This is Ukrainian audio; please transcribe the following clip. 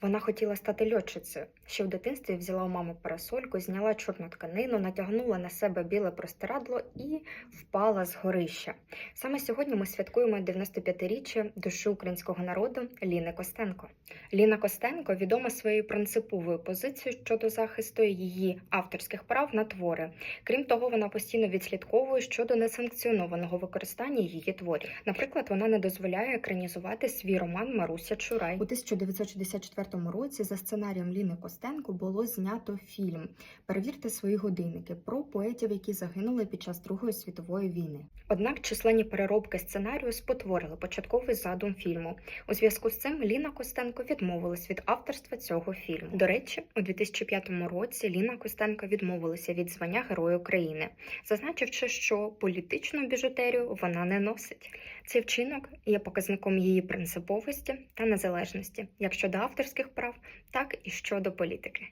Вона хотіла стати льотчицею. Ще в дитинстві взяла у мами парасольку, зняла чорну тканину, натягнула на себе біле простирадло і впала з горища. Саме сьогодні ми святкуємо 95-річчя душі українського народу Ліни Костенко. Ліна Костенко відома своєю принциповою позицією щодо захисту її авторських прав на твори. Крім того, вона постійно відслідковує щодо несанкціонованого використання її творів. Наприклад, вона не дозволяє екранізувати свій роман Маруся Чурай. У 1964 році за сценарієм Ліни Костенко було знято фільм Перевірте свої годинники про поетів, які загинули під час Другої світової війни. Однак численні переробки сценарію спотворили початковий задум фільму. У зв'язку з цим Ліна Костенко відмовилась від авторства цього фільму. До речі, у 2005 році Ліна Костенко відмовилася від звання Героя України, зазначивши, що політичну біжутерію вона не носить. Цей вчинок є показником її принциповості та незалежності, як щодо авторських прав, так і щодо політики.